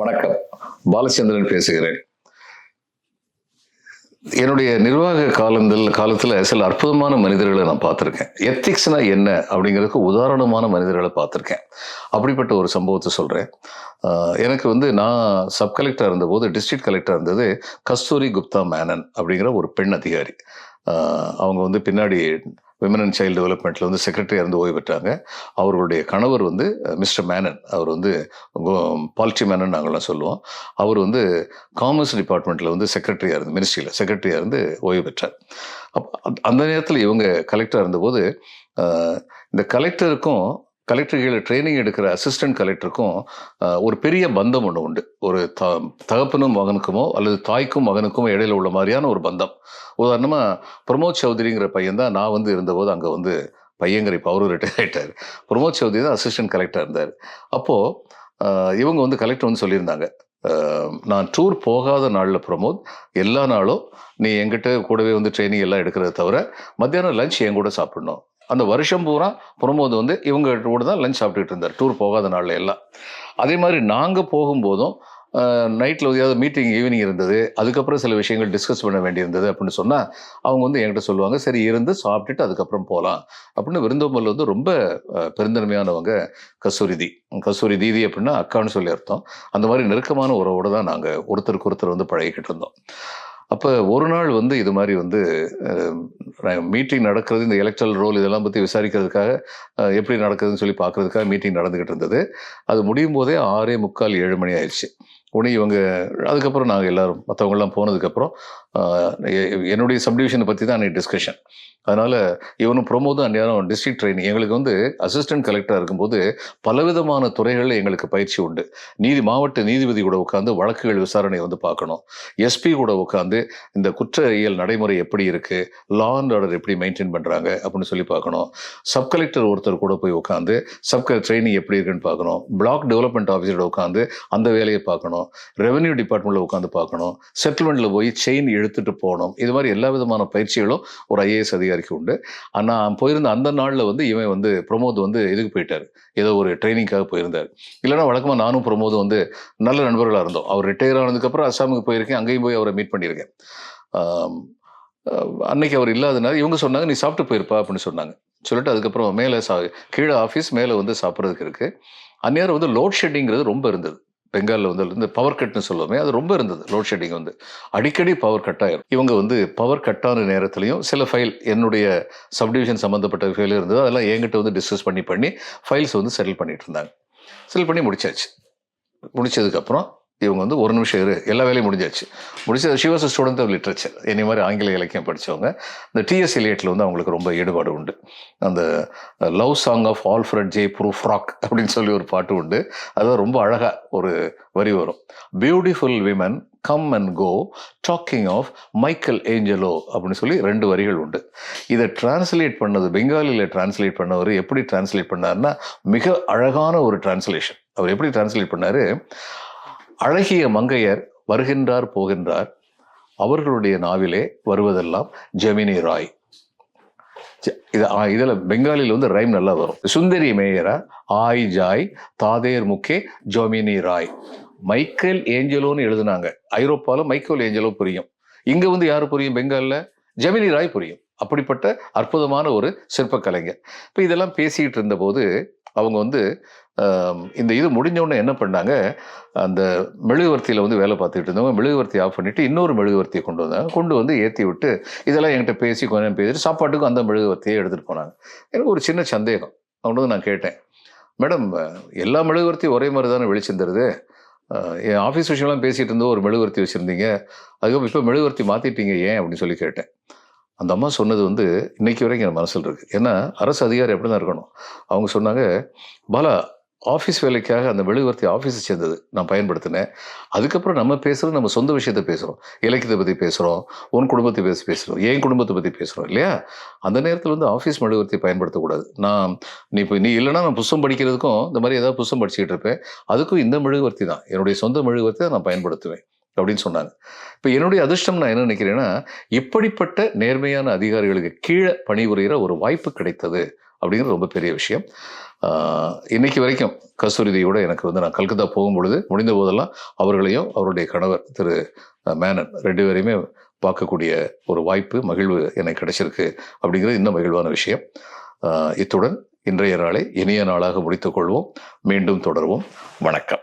வணக்கம். பாலச்சந்திரன் பேசுகிறேன். என்னுடைய நிர்வாக காலங்கள் காலத்தில் சில அற்புதமான மனிதர்களை நான் பார்த்துருக்கேன். எத்திக்ஸ்னா என்ன அப்படிங்கிறதுக்கு உதாரணமான மனிதர்களை பார்த்துருக்கேன். அப்படிப்பட்ட ஒரு சம்பவத்தை சொல்கிறேன் எனக்கு வந்து நான் சப் கலெக்டர் இருந்தபோது டிஸ்ட்ரிக்ட் கலெக்டர் இருந்தது கஸ்தூரி குப்தா மேனன் அப்படிங்கிற ஒரு பெண் அதிகாரி. அவங்க வந்து பின்னாடி விமன் அண்ட் சைல்டு டெவலப்மெண்ட்டில் வந்து செக்ரட்டரியாக இருந்து ஓய்வு பெற்றாங்க. அவர்களுடைய கணவர் வந்து மிஸ்டர் மேனன் அவர் வந்து பாலிட்டி மேனன் நாங்கள்லாம் சொல்லுவோம். அவர் வந்து காமர்ஸ் டிபார்ட்மெண்ட்டில் வந்து செக்ரட்டரியாக இருந்து மினிஸ்ட்ரியில் செக்ரட்டரியாக இருந்து ஓய்வு பெற்றார். அப் அந்த- அந்த நேரத்தில் இவங்க கலெக்டராக இருந்தபோது இந்த கலெக்டருக்கும் கலெக்டர்களை ட்ரைனிங் எடுக்கிற அசிஸ்டன்ட் கலெக்டருக்கும் ஒரு பெரிய பந்தம் ஒன்று உண்டு. ஒரு த தகப்பனும் மகனுக்குமோ அல்லது தாய்க்கும் மகனுக்கும் இடையில உள்ள மாதிரியான ஒரு பந்தம். உதாரணமாக பிரமோத் சௌத்ரிங்கிற பையன் தான் நான் வந்து இருந்தபோது அங்கே வந்து பையங்கிற இப்போ அவரும் ரிட்டையர் ஆகிட்டார் பிரமோத் சௌத்ரி தான் அசிஸ்டன்ட் கலெக்டர் இருந்தார். அப்போது இவங்க வந்து கலெக்டர் வந்து சொல்லியிருந்தாங்க. நான் டூர் போகாத நாளில் பிரமோத் எல்லா நாளும் நீ எங்கிட்ட கூடவே வந்து ட்ரைனிங் எல்லாம் எடுக்கிறத தவிர மத்தியானம் லஞ்ச் என் கூட சாப்பிடணும். அந்த வருஷம் பூரா பிரமோத் வந்து இவங்க கூட தான் லஞ்ச் சாப்பிட்டுட்டு இருந்தார். டூர் போகாத நாளில் எல்லாம். அதே மாதிரி நாங்கள் போகும்போதும் நைட்டில் ஏதாவது மீட்டிங் ஈவினிங் இருந்தது. அதுக்கப்புறம் சில விஷயங்கள் டிஸ்கஸ் பண்ண வேண்டியிருந்தது அப்படின்னு சொன்னால் அவங்க வந்து என்கிட்ட சொல்லுவாங்க சரி இருந்து சாப்பிட்டுட்டு அதுக்கப்புறம் போகலாம் அப்படின்னு விருந்தோம்பல் வந்து ரொம்ப பெருந்தன்மையானவங்க கஸ்தூரி கஸ்தூரி தீதி அப்படின்னா அக்கான்னு சொல்லி அர்த்தம். அந்த மாதிரி நெருக்கமான உறவோடு தான் நாங்கள் ஒருத்தருக்கு ஒருத்தர் வந்து பழகிக்கிட்டு இருந்தோம். அப்போ ஒரு நாள் வந்து இது மாதிரி வந்து மீட்டிங் நடக்கிறது இந்த எலக்ட்ரல் ரோல் இதெல்லாம் பற்றி விசாரிக்கிறதுக்காக எப்படி நடக்குதுன்னு சொல்லி பார்க்கறதுக்காக மீட்டிங் நடந்துக்கிட்டு இருந்தது. அது முடியும் போதே ஆறே முக்கால் ஏழு மணி ஆயிடுச்சு. உடனே இவங்க அதுக்கப்புறம் நாங்கள் எல்லோரும் மற்றவங்கெல்லாம் போனதுக்கப்புறம் எ- என்னுடைய சப்டிவிஷனை பற்றி தான் அன்றைக்கி டிஸ்கஷன் அதனால் இவனும் பிரமோதும் அந்நேரம் டிஸ்ட்ரிக்ட் ட்ரைனிங் எங்களுக்கு வந்து அசிஸ்டன்ட் கலெக்டராக இருக்கும்போது பலவிதமான துறைகளில் எங்களுக்கு பயிற்சி உண்டு. நீதி மாவட்ட நீதிபதி கூட உட்காந்து வழக்குகள் விசாரணை வந்து பார்க்கணும். எஸ்பி கூட உட்காந்து இந்த குற்றவியல் நடைமுறை எப்படி இருக்குது லா அண்ட் ஆர்டர் எப்படி மெயின்டைன் பண்ணுறாங்க அப்படின்னு சொல்லி பார்க்கணும். சப் கலெக்டர் ஒருத்தர் கூட போய் உட்காந்து சப் ட்ரைனிங் எப்படி இருக்குன்னு பார்க்கணும். பிளாக் டெவலப்மெண்ட் ஆஃபீஸரோட உட்காந்து அந்த வேலையை பார்க்கணும். ரெவென்யூ டிபார்ட்மெண்ட்டில் உட்காந்து பார்க்கணும். செட்டில்மெண்ட்டில் போய் செயின் இழுத்துட்டு போகணும். இது மாதிரி எல்லா விதமான பயிற்சிகளும் ஒரு ஐஏஎஸ் அதிகாரிக்கு உண்டு. ஆனால் போயிருந்த அந்த நாளில் வந்து இவன் வந்து பிரமோத் வந்து இதுக்கு போயிட்டார். ஏதோ ஒரு ட்ரைனிங்காக போயிருந்தார். இல்லைன்னா வழக்கமாக நானும் பிரமோதும் வந்து நல்ல நண்பர்களாக இருந்தோம். அவர் ரிட்டையர் ஆனதுக்கப்புறம் அஸ்ஸாமுக்கு போயிருக்கேன். அங்கேயும் போய் அவரை மீட் பண்ணியிருக்கேன். அன்னைக்கு அவர் இல்லாதனால இவங்க சொன்னாங்க நீ சாப்பிட்டு போயிருப்பா அப்படின்னு சொன்னாங்க. சொல்லிட்டு அதுக்கப்புறம் மேலே சா கீழே ஆஃபீஸ் மேலே வந்து சாப்பிட்றதுக்கு இருக்குது அந்நேரம் வந்து லோட் ஷெட்டிங்கிறது ரொம்ப இருந்தது. பெங்காலில் வந்து இந்த பவர் கட்னு சொல்லுவோமே அது ரொம்ப இருந்தது லோட் ஷெட்டிங் வந்து. அடிக்கடி பவர் கட் ஆயிரும். இவங்க வந்து பவர் கட்டான நேரத்துலையும் சில ஃபைல் என்னுடைய சப்டிவிஷன் சம்மந்தப்பட்ட ஃபைல் இருந்தது அதெல்லாம் என்கிட்ட வந்து டிஸ்கஸ் பண்ணி பண்ணி ஃபைல்ஸ் வந்து செட்டில் பண்ணிட்டு இருந்தாங்க. செட்டில் பண்ணி முடிச்சாச்சு. முடிச்சதுக்கப்புறம் இவங்க வந்து ஒரு நிமிஷம் இரு எல்லா வேலையும் முடிஞ்சாச்சு. முடிச்சது ஷிவாஸ் ஸ்டூடெண்ட் ஆஃப் லிட்ரேச்சர் என்னை மாதிரி ஆங்கில இலக்கியம் படித்தவங்க இந்த டிஎஸ் இலியட்டில் வந்து அவங்களுக்கு ரொம்ப ஈடுபாடு உண்டு. அந்த love song of Alfred J Prufrock அப்படின்னு சொல்லி ஒரு பாட்டு உண்டு. அதுதான் ரொம்ப அழகாக ஒரு வரி வரும். Beautiful women come and go talking of Michelangelo அப்படின்னு சொல்லி ரெண்டு வரிகள் உண்டு. இதை டிரான்ஸ்லேட் பண்ணது பெங்காலியில் டிரான்ஸ்லேட் பண்ணவர் எப்படி டிரான்ஸ்லேட் பண்ணாருன்னா மிக அழகான ஒரு டிரான்ஸ்லேஷன் அவர் எப்படி டிரான்ஸ்லேட் பண்ணார்? அழகிய மங்கையர் வருகின்றார் போகின்றார். அவர்களுடைய நாவிலே வருவதெல்லாம் ஜெமினி ராய். ஜ- இது ஆ, பெங்காலியில் வந்து ரைம் நல்லா வரும். சுந்தரி மேயரா ஆய் ஜாய் தாதேர் முக்கே ஜொமினி ராய். மைக்கேல் ஏஞ்சலோன்னு எழுதுனாங்க. ஐரோப்பாவில் மைக்கேல் ஏஞ்சலோ புரியும். இங்கே வந்து யார் புரியும்? பெங்காலில் ஜெமினி ராய் புரியும். அப்படிப்பட்ட அற்புதமான ஒரு சிற்ப கலைஞர் இப்போ இதெல்லாம் பேசிக்கிட்டு இருந்தபோது அவங்க வந்து இந்த இது முடிஞ்சவுடனே என்ன பண்ணாங்க அந்த மெழுகுவர்த்தியில் வந்து வேலை பார்த்துக்கிட்டு இருந்தவங்க மெழுகுவர்த்தி ஆஃப் பண்ணிட்டு இன்னொரு மெழுகுவர்த்தியை கொண்டு வந்தாங்க. கொண்டு வந்து ஏற்றி விட்டு இதெல்லாம் என்கிட்ட பேசி கொஞ்ச நேரம் பேசிட்டு சாப்பாட்டுக்கும் அந்த மெழுகுவர்த்தியை எடுத்துகிட்டு போனாங்க. எனக்கு ஒரு சின்ன சந்தேகம். அவங்க வந்து நான் கேட்டேன். மேடம் எல்லா மெழுகுவர்த்தியும் ஒரே மாதிரி தானே வெளிச்சம் தருது என் ஆஃபீஸ் விஷயம்லாம் பேசிகிட்டு இருந்தோம் ஒரு மெழுகுவர்த்தி வச்சுருந்தீங்க. அதுக்கப்புறம் இப்போ மெழுகுவர்த்தி மாற்றிட்டீங்க ஏன்? அப்படின்னு சொல்லி கேட்டேன். அந்த அம்மா சொன்னது வந்து இன்னைக்கு வரைக்கும் என் மனசில் இருக்குது ஏன்னா அரசு அதிகாரி அப்படி தான் இருக்கணும். அவங்க சொன்னாங்க பாலா ஆஃபீஸ் வேலைக்காக அந்த மெழுகுவர்த்தி ஆஃபீஸை சேர்ந்தது. நான் பயன்படுத்தினேன். அதுக்கப்புறம் நம்ம பேசுகிறது நம்ம சொந்த விஷயத்தை பேசுகிறோம் இலக்கியத்தை பற்றி பேசுகிறோம் உன் குடும்பத்தை பேசி பேசுகிறோம் என் குடும்பத்தை பற்றி பேசுகிறோம் இல்லையா? அந்த நேரத்தில் வந்து ஆஃபீஸ் மெழுகுவர்த்தி பயன்படுத்தக்கூடாது. நான் நீ இப்போ நீ இல்லைன்னா நான் புஸ்தம் படிக்கிறதுக்கும் இந்த மாதிரி ஏதாவது புஸ்தம் படிச்சுக்கிட்டு இருப்பேன். அதுக்கும் இந்த மெழுகுவர்த்தி தான். என்னுடைய சொந்த மெழுகுவர்த்தி தான் நான் பயன்படுத்துவேன். அப்படின்னு சொன்னாங்க. இப்போ என்னுடைய அதிர்ஷ்டம் நான் என்ன நினைக்கிறேன்னா இப்படிப்பட்ட நேர்மையான அதிகாரிகளுக்கு கீழே பணிபுரிகிற ஒரு வாய்ப்பு கிடைத்தது அப்படிங்கிறது ரொம்ப பெரிய விஷயம். இன்னைக்கு வரைக்கும் கஸ்தூரிதியோட எனக்கு வந்து நான் கல்கத்தா போகும்பொழுது முடிந்த போதெல்லாம் அவர்களையும் அவருடைய கணவர் திரு மேனன் ரெண்டு பேரையுமே பார்க்கக்கூடிய ஒரு வாய்ப்பு மகிழ்வு எனக்கு கிடைச்சிருக்கு அப்படிங்கிறது இன்னும் மகிழ்வான விஷயம். இத்துடன் இன்றைய நாளை இனிய நாளாக முடித்துக் கொள்வோம். மீண்டும் தொடர்வோம். வணக்கம்.